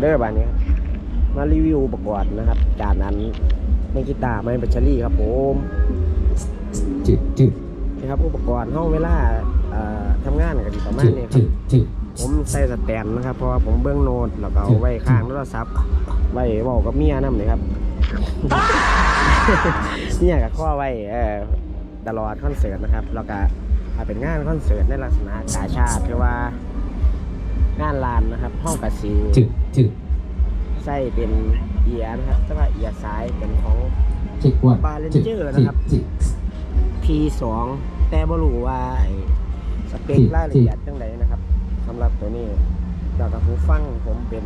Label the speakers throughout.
Speaker 1: เดอร์บานนี้ครับมารีวิวอุปกรณ์นะครับจากนั้นในกีตาร์ไม่แบตเตอรี่ครับผม
Speaker 2: จืดจืด
Speaker 1: นะครับอุปกรณ์ห้องเวลาเอ่อทำงานกันประมาณ
Speaker 2: จืด
Speaker 1: นี้ค
Speaker 2: จื
Speaker 1: รับ
Speaker 2: ดจืด
Speaker 1: ผมใส่สแตนนะครับ เพราะว่าผมเบื้องโน้ตแล้วก็เอาไว้ข้างโทรศัพท์ไว้เว่ากับเมียนั่นเลยครับเนี่ยกับข้อไว้เออตลอดคอนเสิร์ตนะครับแล้วก็ถ้าเป็นงานคอนเสิร์ตในลักษณะกาชาติหรือว่า งานลานนะครับห้องกระสี
Speaker 2: จืดจืด
Speaker 1: ใส่เป็นเอียนะครับแต่ว่าเอียซ้ายเป็นของ
Speaker 2: จืดวัน
Speaker 1: บาเลนเจอร์นะครับ
Speaker 2: จืด
Speaker 1: P2 แต่บ่รู้ว่าไอ้สเปค
Speaker 2: ที่
Speaker 1: รายละเอียดจังไดนะครับสำหรับตัวนี้แล้วก็หูฟังผมเป็น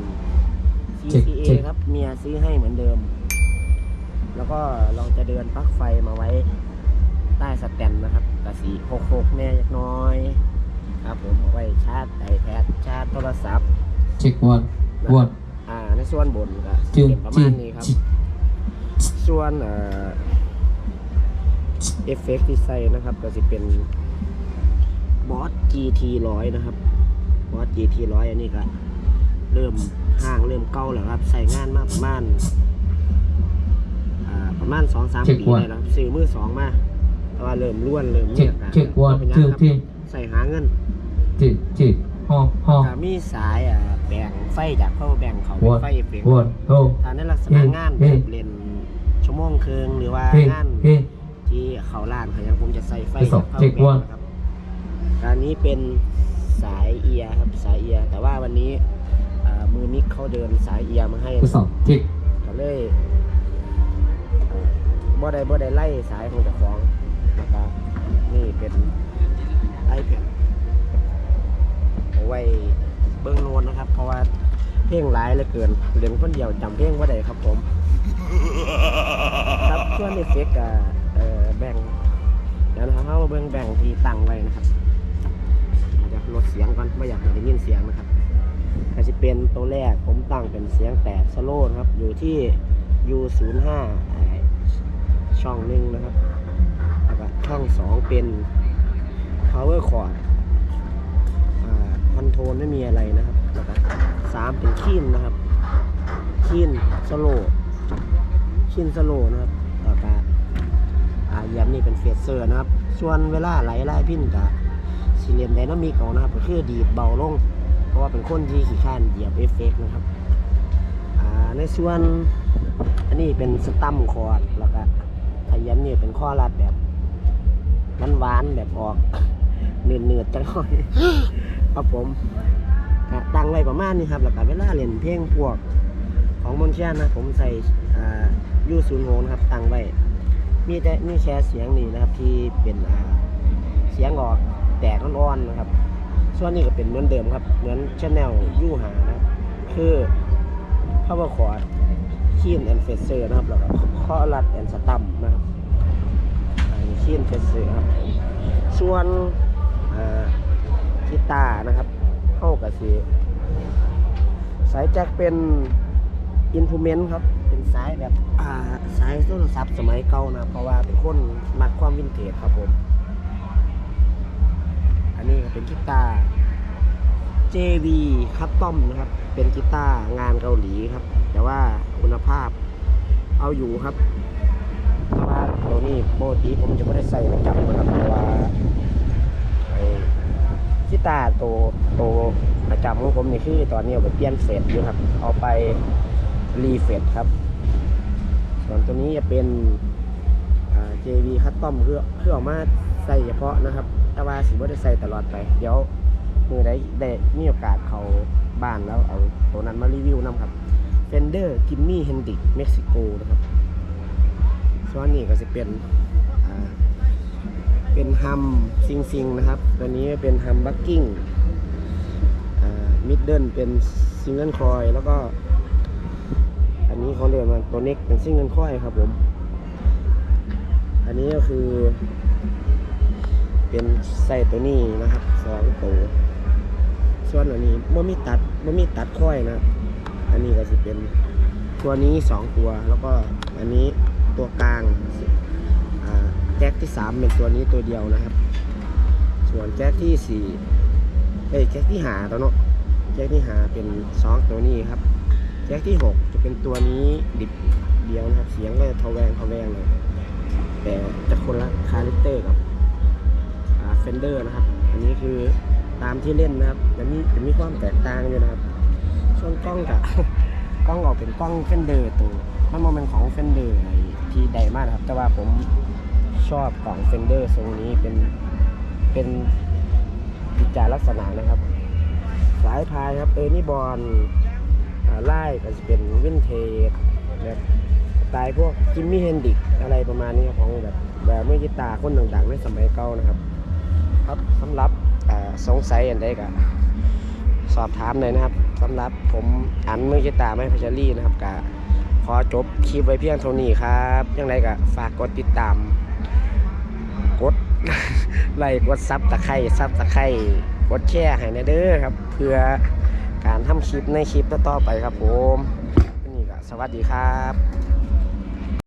Speaker 1: CCA ครับเมียซื้อให้เหมือนเดิม แล้วก็เราจะเดินปลั๊กไฟมาไว้ใต้สแตนนะครับกระสีหกๆแน่ยักน้อย ครับผมเอาไว้ชาร์จไอแพดชาร์จโทรศัพท์
Speaker 2: เช็ควันวัน
Speaker 1: อ่าในส่วนบนก็
Speaker 2: จืด
Speaker 1: เป็นประ
Speaker 2: จื
Speaker 1: มาณ
Speaker 2: ด
Speaker 1: นี้ครับ
Speaker 2: จืด
Speaker 1: ส่วนเอ่อเอฟเฟกที่ใส่นะครับ ก็จะเป็นบอส GT ร้อยนะครับบอส GT ร้อยอันนี้ก็เริ่มห้างเริ่มเก่าแล้วครับใส่งานมาประมาณอ่าประมาณสองสามปีได้แล้วครับซื้อมือสองมาแต่ว่าเริ่มล้วนเริ่ม
Speaker 2: เช็
Speaker 1: เนี่
Speaker 2: ค
Speaker 1: ยกัน
Speaker 2: เช็ควัน
Speaker 1: เป็นหยัง
Speaker 2: จืด
Speaker 1: ครับ
Speaker 2: จืด
Speaker 1: ใส่หาเงิน
Speaker 2: จืดจืดฮอฮอ
Speaker 1: ก็มีสายอ่าแบ่งไฟจากเข้าแบ่งเขาเป็น
Speaker 2: วัน
Speaker 1: ไฟเอฟเฟกต์
Speaker 2: วันโฮ
Speaker 1: ถ้าในลักษณะงานแบบเล่นชั่วโมงครึ่งหรือว่า
Speaker 2: เฮ้
Speaker 1: งาน
Speaker 2: เฮ้
Speaker 1: ที่เขาล้านเขายังผมจะใส่ไฟ
Speaker 2: ไปสอบ
Speaker 1: เข้า
Speaker 2: เช็ค
Speaker 1: แบ
Speaker 2: ว่า
Speaker 1: บนะครับอันนี้เป็นสายเอียร์ครับสายเอียร์แต่ว่าวันนี้อ่ามือมิกเขาเดินสายเอียร์มาให้
Speaker 2: ทดสอบเช็ค
Speaker 1: ก็เลยอ่าบ่ได้บ่ได้ไล่สายของเจ้าของแล้วก็นี่เป็น เพลงหลายเหลือเกินเรียนคนเดียวจำเพลงว่าได้ครับผม ครับส่วนเอฟเฟกกับเอ่แบ่งเดี๋ยวนะครับเราเบิ่งแบ่งที่ตั้งไว้นะครับเดี๋ยวลดเสียงก่อนไม่อยากได้ยินเสียงนะครับก็จะเป็นตัวแรกผมตั้งเป็นเสียงแตกสโลนะครับ อยู่ที่ U05 อ่าช่องหนึ่งนะครับแล้วก็ช่องสองเป็น power chord นโทรลไม่มีอะไรนะครับสามเป็นคีนนะครับคีนสโลชินสโลนะครับแล้วก็อ่ายันนี่เป็นเฟสเซอร์นะครับ ส่วนเวลาไหลไล่พินกับซีเรียนไดนามิกเอานะครับก็คือดีดเบาลง เพราะว่าเป็นคนที่ขี้ข้านเหยียบเอฟเฟกต์นะครับอ่าในส่วนอันนี้เป็นสตัมคอร์ดแล้วก็ทายันนี่เป็นข้อรัดแบบหวานแบบออกเนืดๆจังหน่อย ครับผมตั้งไว้ประมาณนี้ครับแล้วก็เวลาเล่นเพลงพวกของมอนเชียนนะผมใส่ยูศูนย์โนะครับตั้งไว้มีแต่มีแชร์เสียงนี่นะครับที่เป็นเสียงออกแตกอ่อนๆนะครับ ส่วนนี้ก็เป็นเหมือนเดิมครับ เหมือนชแนลยูหานะคือ power chord keen and facer นะครับแล้วก็ข้อรัด and stump นะครับอันนี้ keen facer ครับ ส่วนอ่า กีตาร์นะครับเข้ากับสีสายแจ็คเป็นอินพูเมนต์ครับ เป็นสายแบบอ่าสายโทรศัพท์สมัยเก่านะ เพราะว่าเป็นคนมักความวินเทจครับผม อันนี้เป็นกีตาร์ JV คัตตอมนะครับ เป็นกีตาร์งานเกาหลีครับ แต่ว่าคุณภาพเอาอยู่ครับเพราะว่าตัวนี้โปกติผมจะไม่ได้ใส่ประจำนะครับเพราะว่า กีตาร์ตัวตัวประจำของผมนี่คือตอนนี้เอาไปเปลี่ยนเฟสอยู่ครับ เอาไปรีเฟดครับ ส่วนตัวนี้จะเป็น JV คัตตอมคือคือออกมาใส่เฉพาะนะครับ แต่ว่าสิบ่ได้ใส่ตลอดไป เดี๋ยวมือได้ได้มีโอกาสเขาบ้านแล้วเอาตัวนั้นมารีวิวนํครับ Fender Gimme Hendrix Mexico นะครับ ส่วนนี้ก็จะเป็น เป็นฮัมซิงซิงนะครับ ตัวนี้เป็นฮัมบักกิ้งมิดเดิลเป็นซิงเกิลคอยแล้วก็ อันนี้เขาเรียกมันตัวเน็กเป็นซิงเงินค่อยครับผม อันนี้ก็คือ เป็นใส่ตัวนี้นะครับสองตัวส่วนอันนี้ไม่มีตัดไม่มีตัดคอยนะครับอันนี้ก็จะเป็นตัวนี้สองตัวแล้วก็อันนี้ตัวกลาง แจ็คที่สามเป็นตัวนี้ตัวเดียวนะครับ ส่วนแจ็คที่สี่เอ้ยแจ็คที่หาตัวเนาะแจ็คที่หาเป็นสองตัวนี้ครับแยกที่6จะเป็นตัวนี้ดิบเดียวนะครับ เสียงก็จะทแวงทแวงเลยแต่จะคนละคาแรคเตอร์กับเฟนเดอร์นะครับ อันนี้คือตามที่เล่นนะครับจะมีจะมีความแตกต่างอยู่นะครับส่วนกล้องกับกล้องออกเป็นกล้องเฟนเดอร์ตัวมันมันเป็นของเฟนเดอร์ที่ใดมากนะครับ แต่ว่าผม ชอบกล่องเฟนเดอร์ทรงนี้เป็นเป็นกิจาลักษณะนะครับ สายพายครับเออร์นี่บอลไล่ก็จะเป็นวินเทจแบบสไตล์พวกจิมมี่เฮนดิกอะไรประมาณนี้ครับของแบบแบบมือกีตาคนดังๆในสมัยเก่านะครับ ครับสำหรับสงสัยอันใดก็สอบถามหน่อยนะครับสำหรับผมอันเมื่อกีตาไม่พัชรีนะครับก็ขอจบคลิปไว้เพียงเท่านี้ครับ ยังไงก็ฝากกดติดตาม กดไลค์กดซับตะไคร่ซับตะไคร่กดแชร์ให้นะเด้อครับ เพื่อการทำคลิปในคลิปต่อๆไปครับผมนี่ก็สวัสดีครับ